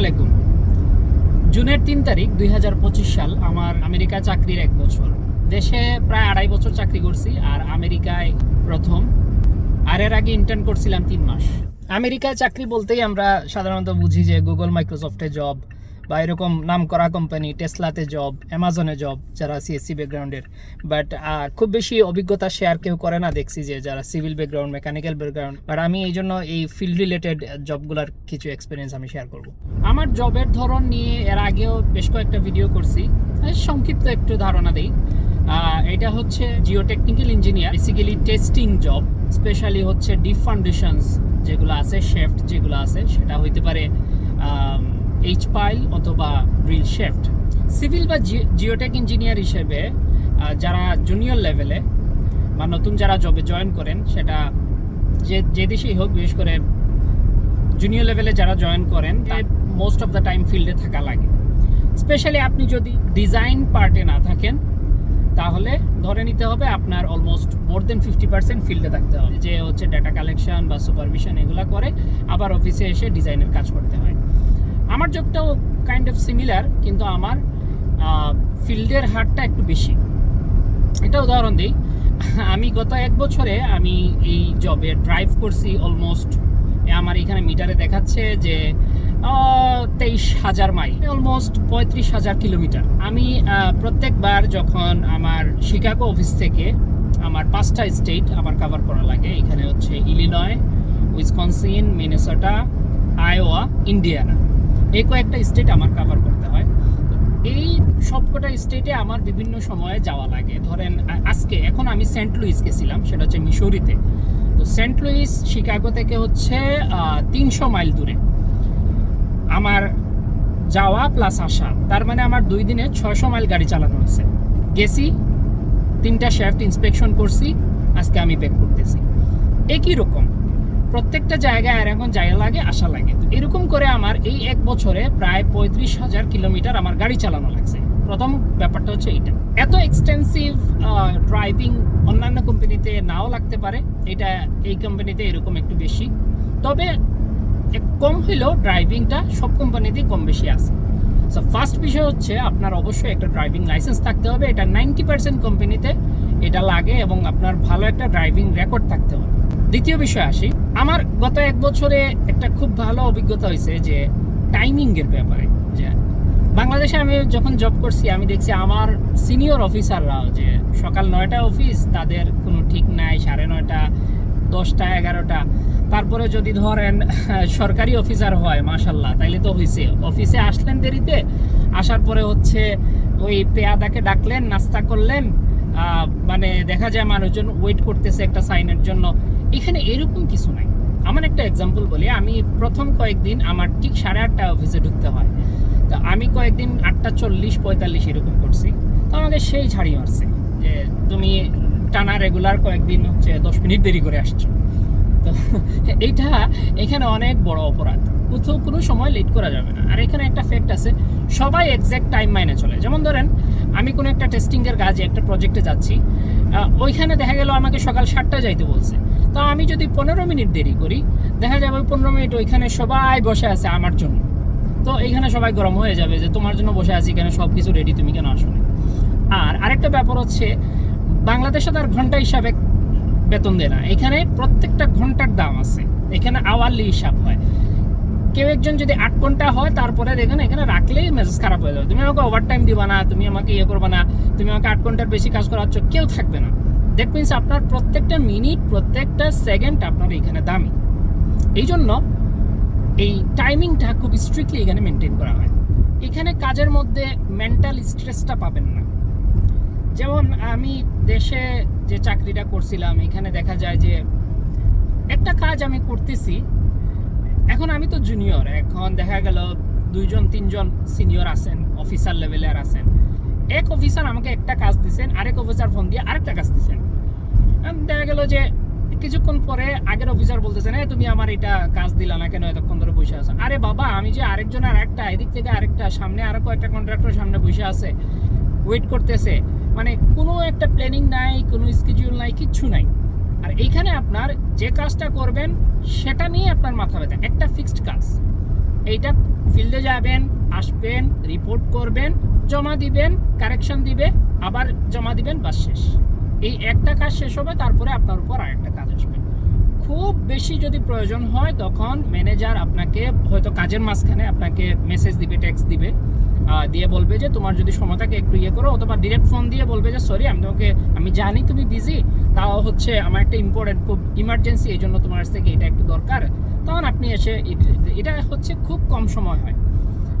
আলাইকুম। জুনের তিন তারিখ দুই সাল আমার আমেরিকা চাকরির এক বছর। দেশে প্রায় আড়াই বছর চাকরি করছি আর আমেরিকায় প্রথম। আর এর আগে ইন্টার্ন করছিলাম তিন মাস। আমেরিকায় চাকরি বলতেই আমরা সাধারণত বুঝি যে গুগল মাইক্রোসফটে জব বা এরকম নাম করা কোম্পানি টেসলাতে জব অ্যামাজনে জব যারা সিএসসি ব্যাকগ্রাউন্ডের বাট খুব বেশি অভিজ্ঞতা শেয়ার কেউ করে না দেখছি যে যারা civil background mechanical background but আমি এই জন্য এই ফিল্ড রিলেটেড জবগুলোর কিছু এক্সপিরিয়েন্স আমি শেয়ার করব। আমার জবের ধরন নিয়ে এর আগেও বেশ কয়েকটা ভিডিও করছি। সংক্ষিপ্ত একটু ধারণা দিই। এটা হচ্ছে geotechnical engineer basically testing job specially হচ্ছে ডিপ ফাউন্ডেশনস যেগুলো আছে শেফট যেগুলো আছে, সেটা হইতে পারে এইচ পাইল অথবা ড্রিল শেফট সিভিল বা জিওটেক ইঞ্জিনিয়ার হিসেবে যারা জুনিয়র লেভেলে বা নতুন যারা জবে জয়েন করেন, সেটা যে যে দেশেই হোক, বিশেষ করে জুনিয়র লেভেলে যারা জয়েন করেন, তাই মোস্ট অফ দ্য টাইম ফিল্ডে থাকা লাগে। স্পেশালি আপনি যদি ডিজাইন পার্টে না থাকেন, তাহলে ধরে নিতে হবে আপনার almost more than fifty percent ফিল্ডে থাকতে হবে। যে হচ্ছে ডাটা কালেকশন বা সুপারভিশন এগুলো করে, আবার অফিসে এসে ডিজাইনের কাজ করতে হয়। আমার জবটাও কাইন্ড অফ সিমিলার কিন্তু আমার ফিল্ডের হারটা একটু বেশি। এটা উদাহরণ দিই। আমি গত এক বছরে আমি এই জবে ড্রাইভ করছি অলমোস্ট আমার এখানে মিটারে দেখাচ্ছে যে তেইশ হাজার মাইল অলমোস্ট পঁয়ত্রিশ হাজার কিলোমিটার আমি প্রত্যেকবার যখন আমার শিকাগো অফিস থেকে আমার পাঁচটা স্টেট আমার কভার করা লাগে, এখানে হচ্ছে Illinois Wisconsin Minnesota Iowa Indiana এই কয়েকটা স্টেট আমার কাভার করতে হয়। এই সবকটা স্টেটে আমার বিভিন্ন সময়ে যাওয়া লাগে। ধরেন আজকে, এখন আমি সেন্ট লুইস গেছিলাম, সেটা হচ্ছে মিশরিতে। তো সেন্ট লুইস শিকাগো থেকে হচ্ছে তিনশো মাইল দূরে। আমার যাওয়া প্লাস আসা, তার মানে আমার দুই দিনে ছয়শো মাইল গাড়ি চালানো হয়েছে। গেছি, তিনটা শেফট ইন্সপেকশন করছি, আজকে আমি ব্যাক করতেছি। একই রকম। প্রত্যেকটা জায়গায় আর এখন জায়গা লাগে, আসা লাগে। তো এরকম করে আমার এই এক বছরে প্রায় পঁয়ত্রিশ হাজার কিলোমিটার আমার গাড়ি চালানো লাগছে। প্রথম ব্যাপারটা হচ্ছে এইটা এত এক্সটেন্সিভ ড্রাইভিং অন্যান্য কোম্পানিতে নাও লাগতে পারে। এটা এই কোম্পানিতে এরকম একটু বেশি। তবে কম হলেও ড্রাইভিংটা সব কোম্পানিতেই কম বেশি আছে। সো ফার্স্ট বিষয় হচ্ছে আপনার অবশ্যই একটা ড্রাইভিং লাইসেন্স থাকতে হবে। এটা নাইনটি পার্সেন্ট কোম্পানিতে এটা লাগে এবং আপনার ভালো একটা ড্রাইভিং রেকর্ড থাকতে হবে। দ্বিতীয় বিষয় আসি। আমার গত এক বছরে একটা খুব ভালো অভিজ্ঞতা হয়েছে যে টাইমিংয়ের ব্যাপারে, যে বাংলাদেশে আমি যখন জব করছি, আমি দেখছি আমার সিনিয়র অফিসাররাও যে সকাল নয়টা অফিস তাদের কোনো ঠিক নাই, সাড়ে নয়টা, দশটা, এগারোটা। তারপরে যদি ধরেন, সরকারি অফিসার হয় মাশাল্লাহ তাইলে তো হয়েছে অফিসে আসলেন দেরিতে, আসার পরে হচ্ছে ওই পেয়াদাকে ডাকলেন, নাস্তা করলেন মানে দেখা যায় মানুষজন ওয়েট করতেছে একটা সাইনের জন্য। এখানে এরকম কিছু নাই। আমার একটা এক্সাম্পল বলি, আমি প্রথম কয়েকদিন আমার ঠিক সাড়ে আটটা অফিসে ঢুকতে হয়। তো আমি কয়েকদিন আটটা চল্লিশ, পঁয়তাল্লিশ এরকম করছি। তো আমাকে সেই ছাড়ি মারছে যে, তুমি টানা রেগুলার কয়েকদিন হচ্ছে দশ মিনিট দেরি করে আসছো। তো এইটা এখানে অনেক বড় অপরাধ। কোথাও কোনো সময় লেট করা যাবে না। আর এখানে একটা ফ্যাক্ট আছে, সবাই এক্স্যাক্ট টাইম মাইনে চলে। যেমন ধরেন, আমি কোনো একটা টেস্টিংয়ের কাজে, একটা প্রজেক্টে যাচ্ছি ওইখানে দেখা গেল আমাকে সকাল সাতটা যাইতে বলছে। তো আমি যদি পনেরো মিনিট দেরি করি, দেখা যাবে পনেরো মিনিট ওইখানে সবাই বসে আছে আমার জন্য। তো এইখানে সবাই গরম হয়ে যাবে যে তোমার জন্য বসে আছি এখানে সব কিছু রেডি তুমি কেন আসো আর আরেকটা ব্যাপার হচ্ছে, বাংলাদেশে তার ঘণ্টা হিসাবে বেতন দেয় না। এখানে প্রত্যেকটা ঘণ্টার দাম আছে। এখানে আওয়ারলি হিসাব হয়। কেউ একজন যদি আট ঘণ্টা হয়, তারপরে দেখেন এখানে রাখলেই মেসেজ খারাপ হয়ে যাবে। তুমি আমাকে ওভার টাইম দিবা না, তুমি আমাকে ইয়ে করবে না, তুমি আমাকে আট ঘণ্টার বেশি কাজ করাচ্ছ, কেউ থাকবে না। দ্যাট মিনস আপনার প্রত্যেকটা মিনিট প্রত্যেকটা সেকেন্ড আপনার এখানে দামি। এই জন্য এই টাইমিংটা খুব স্ট্রিক্টলি এখানে মেনটেন করা হয়। এখানে কাজের মধ্যে মেন্টাল স্ট্রেসটা পাবেন না। যেমন আমি দেশে যে চাকরিটা করছিলাম, এখানে দেখা যায় যে একটা কাজ আমি করতেছি, এখন আমি তো জুনিয়র এখন দেখা গেল দুইজন, তিনজন সিনিয়র আছেন অফিসার লেভেলের আছেন। এক অফিসার আমাকে একটা কাজ দিছেন, আরেক অফিসার ফোন দিয়ে আরেকটা কাজ এখন দেখা গেল যে কিছুক্ষণ পরে আগের অফিসার বলতেছেন "এ, তুমি আমার এটা কাজ দিলা না কেন এতক্ষণ ধরে বসে আছো? আরে বাবা আমি যে আরেকজন আর একটা এদিক থেকে আরেকটা সামনে আরও কয়েকটা কন্ট্রাক্টর সামনে বসে আছে ওয়েট করতেছে। মানে কোনো একটা প্ল্যানিং নাই কোনো স্কেডিউল নাই কিচ্ছু নাই। আর এইখানে আপনার যে কাজটা করবেন সেটা নিয়ে আপনার মাথা ব্যথা। একটা ফিক্সড কাজ। এইটা ফিল্ডে যাবেন আসবেন রিপোর্ট করবেন জমা দিবেন কারেকশন দিবে আবার জমা দিবেন বাস শেষ। এই একটা কাজ শেষ হবে, তারপরে আপনার উপর আরেকটা কাজ আসবে। খুব বেশি যদি প্রয়োজন হয়, তখন ম্যানেজার আপনাকে হয়তো কাজের মাঝখানে আপনাকে মেসেজ দিবে টেক্সট দিবে দিয়ে বলবে যে, তোমার যদি সময় থাকে একটু ইয়ে করো, অথবা ডিরেক্ট ফোন দিয়ে বলবে যে সরি আমি তোমাকে, আমি জানি তুমি বিজি তাও হচ্ছে আমার একটা ইম্পর্টেন্ট খুব ইমার্জেন্সি এই জন্য তোমার কাছ থেকে এটা একটু দরকার। তখন আপনি এসে, এটা হচ্ছে খুব কম সময় হয়।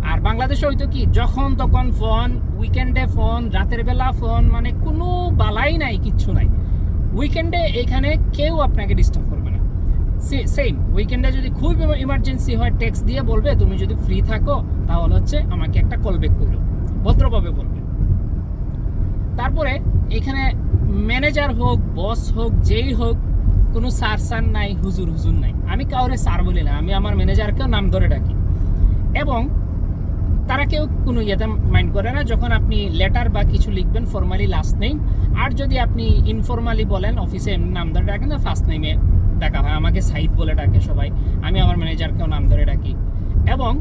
আর বাংলাদেশে হয়তো কি, যখন তখন ফোন উইকেন্ডে ফোন, রাতের বেলা ফোন মানে কোনো বালাই নাই, কিচ্ছু নাই। উইকেন্ডে এখানে কেউ আপনাকে ডিস্টার্ব করবে না। সেম উইকেন্ডে যদি খুব ইমার্জেন্সি হয় টেক্সট দিয়ে বলবে, তুমি যদি ফ্রি থাকো, তাহলে হচ্ছে আমাকে একটা কল ব্যাক করো। ভদ্রভাবে বলবে। তারপরে এখানে ম্যানেজার হোক বস হোক, যেই হোক, কোনো সার সার নাই, হুজুর হুজুর নাই। আমি কাউরে সার বলি না, আমি আমার ম্যানেজারকেও নাম ধরে ডাকি। এবং তারা কেউ কোনো ইয়েতে মাইন্ড করে না। যখন আপনি লেটার বা কিছু লিখবেন ফর্মালি লাস্ট নেম আর যদি আপনি ইনফর্মালি বলেন অফিসে এমনি নাম ধরে ডাকেন ফার্স্ট নেমে ডাকা হয়। আমাকে সাইদ বলে ডাকে সবাই। আমি আমার ম্যানেজারকেও নাম ধরে ডাকি। এবং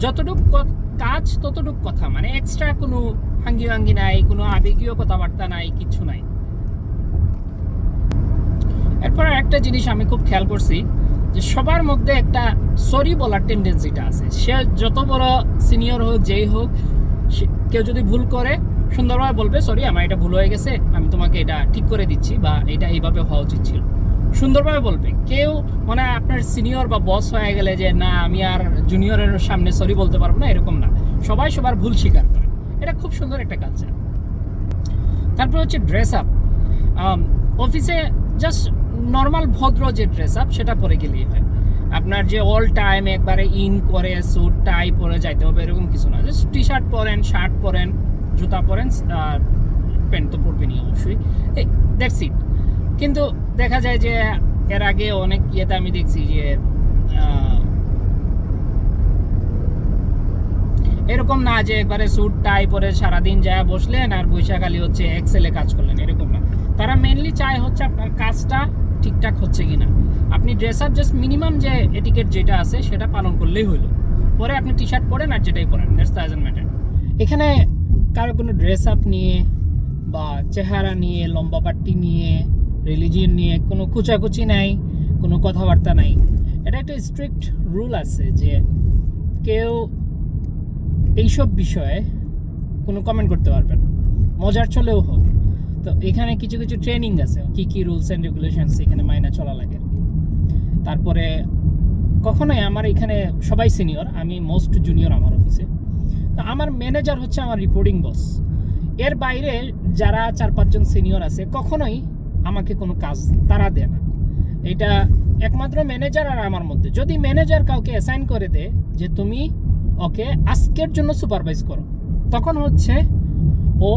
যতটুক কাজ ততটুক কথা। মানে এক্সট্রা কোনো হাঙ্গি ভাঙ্গি নাই, কোনো আবেগীয় কথাবার্তা নাই, কিছু নাই। এরপর একটা জিনিস আমি খুব খেয়াল করছি। যে সবার মধ্যে একটা সরি বলার টেন্ডেন্সিটা আছে। সে যত বড় সিনিয়র হোক, যেই হোক কেউ যদি ভুল করে, সুন্দরভাবে বলবে সরি আমার এটা ভুল হয়ে গেছে, আমি তোমাকে এটা ঠিক করে দিচ্ছি বা এটা এইভাবে হওয়া উচিত ছিল। সুন্দরভাবে বলবে। কেউ মানে আপনার সিনিয়র বা বস হয়ে গেলে যে, না, আমি আর জুনিয়রের সামনে সরি বলতে পারব না, এরকম না। সবাই সবার ভুল স্বীকার করে। এটা খুব সুন্দর একটা কালচার তারপর হচ্ছে ড্রেস আপ অফিসে জাস্ট নর্মাল ভদ্র যে ড্রেস আপ সেটা পরে গেলেই হয়। আপনার যে অল টাইম একবারে ইন করে স্যুট টাই পরে যাইতে হবে, এরকম কিছু না। জাস্ট টি শার্ট পরেন শার্ট পরেন, জুতা পরেন প্যান্ট তো পরবেনই অবশ্যই। ইট কিন্তু দেখা যায় যে এর আগে অনেক ইয়েতে আমি দেখছি যে এরকম না যে একবারে স্যুট টাই পরে সারাদিন যায় বসলেন আর বৈশাখালী হচ্ছে এক্সেলে কাজ করলেন, এরকম না। তারা মেনলি চায় হচ্ছে আপনার কাজটা ঠিকঠাক হচ্ছে কি না আপনি ড্রেস আপ জাস্ট মিনিমাম যে এটিকেট যেটা আছে, সেটা পালন করলেই হলো। পরে আপনি টি শার্ট পরেন আর যেটাই পরেন দ্যাটস ডাজেন্ট ম্যাটার এখানে কারও কোনো ড্রেস আপ নিয়ে বা চেহারা নিয়ে, লম্বা পাট্টি নিয়ে রিলিজিয়ন নিয়ে কোনো কুচাকুচি নাই, কোনো কথাবার্তা নাই। এটা একটা স্ট্রিক্ট রুল আছে যে কেউ এইসব বিষয়ে কোনো কমেন্ট করতে পারবে না। মজার চলেও হোক তো এখানে কিছু কিছু ট্রেনিং আছে। কি কি রুলস অ্যান্ড রেগুলেশনস এখানে মাইনা চলা লাগে। তারপরে কখনোই আমার এখানে সবাই সিনিয়র আমি মোস্ট জুনিয়র আমার অফিসে তো আমার ম্যানেজার হচ্ছে আমার রিপোর্টিং বস এর বাইরে যারা চার পাঁচজন সিনিয়র আছে, কখনোই আমাকে কোনো কাজ তারা দেয় না। এটা একমাত্র ম্যানেজার আর আমার মধ্যে। যদি ম্যানেজার কাউকে অ্যাসাইন করে দেয় যে তুমি ওকে আজকের জন্য সুপারভাইজ করো, তখন হচ্ছে ও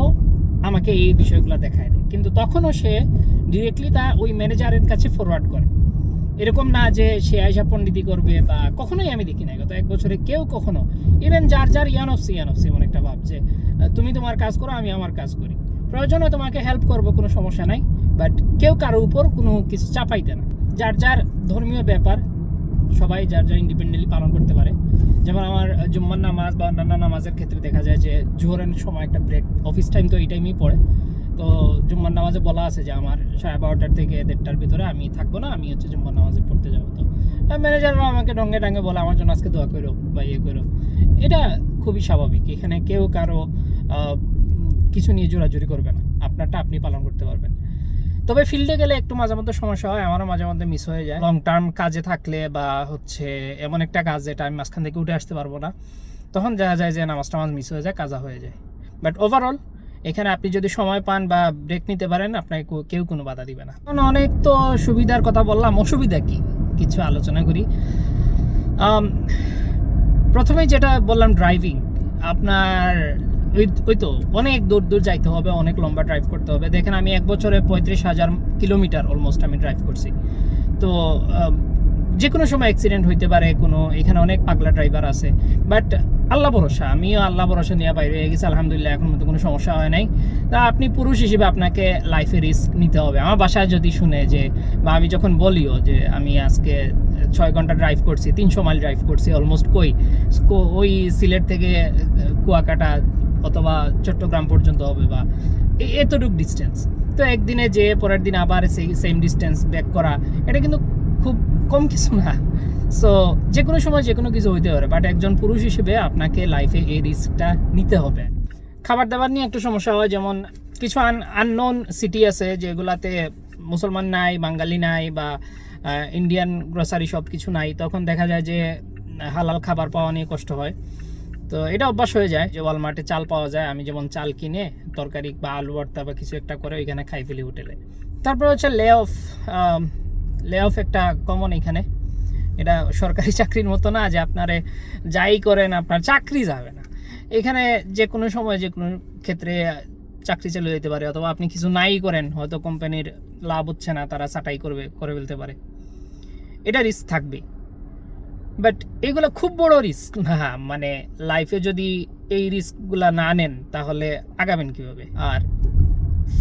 আমাকে এই বিষয়গুলো দেখায় দেয়। কিন্তু তখনও সে ডিরেক্টলি তা ওই ম্যানেজারের কাছে ফরওয়ার্ড করে। এরকম না যে সে আয়সা পণ্ডিতি করবে বা কখনোই আমি দেখি না গত এক বছরে কেউ কখনো ইভেন যার যার ইয়ান অফ এমন একটা ভাব যে তুমি তোমার কাজ করো, আমি আমার কাজ করি। প্রয়োজনে তোমাকে হেল্প করব, কোনো সমস্যা নাই। বাট কেউ কারও উপর কোনো কিছু চাপাইতে না। যার যার ধর্মীয় ব্যাপার সবাই যার যার ইন্ডিপেন্ডেন্টলি পালন করতে পারে। যেমন আমার জুম্মার নামাজ বা অন্যান্য নামাজের ক্ষেত্রে দেখা যায় যে জোহরের সময় একটা ব্রেক অফিস টাইম তো এই টাইমেই পড়ে। তো জুম্মার নামাজে বলা আছে যে আমার সাড়ে বারোটার থেকে দেড়টার ভিতরে আমি থাকব না, আমি হচ্ছে জুম্মার নামাজে পড়তে যাব। তো ম্যানেজাররা আমাকে ডঙ্গে ডাঙ্গে বলে, আমার জন্য আজকে দোয়া করো বা ইয়ে করো। এটা খুবই স্বাভাবিক। এখানে কেউ কারও কিছু নিয়ে জোরাজুরি করবে না। আপনারটা আপনি পালন করতে পারবেন। তবে ফিল্ডে গেলে একটু মাঝে মধ্যে সমস্যা হয়, আমারও মাঝে মধ্যে মিস হয়ে যায়। লং টার্ম কাজে থাকলে বা হচ্ছে এমন একটা কাজ যেটা আমি মাঝখান থেকে উঠে আসতে পারব না, তখন দেখা যায় যে নামাজ টামাজ মিস হয়ে যায়, কাজা হয়ে যায়। বাট ওভারঅল এখানে আপনি যদি সময় পান বা ব্রেক নিতে পারেন, আপনাকে কেউ কোনো বাধা দিবে না। কারণ অনেক তো সুবিধার কথা বললাম, অসুবিধা কি? কিছু আলোচনা করি। প্রথমেই যেটা বললাম ড্রাইভিং আপনার ওই ওই তো, অনেক দূর দূর যাইতে হবে, অনেক লম্বা ড্রাইভ করতে হবে। দেখেন আমি এক বছরে পঁয়ত্রিশ হাজার কিলোমিটার অলমোস্ট আমি ড্রাইভ করছি। তো যে কোনো সময় অ্যাক্সিডেন্ট হইতে পারে, কোনো, এখানে অনেক পাগলা ড্রাইভার আছে। বাট আল্লাহ ভরসা, আমিও আল্লাহ ভরসা নিয়ে বাইরে হয়ে গেছি, আলহামদুলিল্লাহ, এখন মতো কোনো সমস্যা হয় নাই। তা আপনি পুরুষ হিসেবে আপনাকে লাইফে রিস্ক নিতে হবে। আমার বাসায় যদি শুনে যে, বা আমি যখন বলিও যে, আমি আজকে ছয় ঘণ্টা ড্রাইভ করছি, তিনশো মাইল ড্রাইভ করছি অলমোস্ট কই ওই সিলেট থেকে কুয়াকাটা অথবা চট্টগ্রাম পর্যন্ত হবে বা এতটুকু ডিস্টেন্স তো একদিনে যে পরের দিন আবার সেই সেম ডিস্টেন্স ব্যাক করা, এটা কিন্তু খুব কম কিছু না। সো যে কোনো সময় যে কোনো কিছু হইতে পারে বাট একজন পুরুষ হিসেবে আপনাকে লাইফে এই রিস্কটা নিতে হবে। খাবার দাবার নিয়ে একটু সমস্যা হয়, যেমন কিছু আন আননোন সিটি আছে, যেগুলাতে মুসলমান নাই, বাঙালি নাই বা ইন্ডিয়ান গ্রোসারি সব কিছু নাই, তখন দেখা যায় যে হালাল খাবার পাওয়া নিয়ে কষ্ট হয়। তো এটা অভ্যাস হয়ে যায় যে ওয়ালমার্টে চাল পাওয়া যায়। আমি যেমন চাল কিনে তরকারি বা আলু ভর্তা বা কিছু একটা করে ওইখানে খাই ফেলি হোটেলে। তারপরে হচ্ছে লে অফ লে অফ একটা কমন এখানে। এটা সরকারি চাকরির মতো না যে আপনারে যাই করেন আপনার চাকরি যাবে না। এখানে যে কোনো সময় যে কোনো ক্ষেত্রে চাকরি চলে যেতে পারে অথবা আপনি কিছু নাই করেন, হয়তো কোম্পানির লাভ হচ্ছে না, তারা ছাঁটাই করবে, করে ফেলতে পারে। এটা রিস্ক থাকবে বাট এগুলো খুব বড় রিস্ক না মানে লাইফে যদি এই রিস্কগুলো না নেন, তাহলে আগাবেন কীভাবে? আর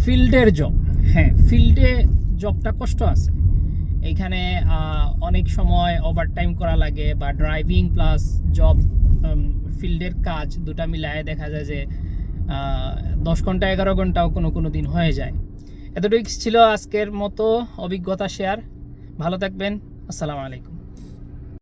ফিল্ডের জব হ্যাঁ ফিল্ডে জবটা কষ্ট আছে। এইখানে অনেক সময় ওভারটাইম করা লাগে বা ড্রাইভিং প্লাস জব ফিল্ডের কাজ দুটা মিলায় দেখা যায় যে দশ ঘণ্টা, এগারো ঘন্টাও কোনো কোনো দিন হয়ে যায়। এতটুকু ছিল আজকের মতো অভিজ্ঞতা শেয়ার ভালো থাকবেন। আসসালামু আলাইকুম।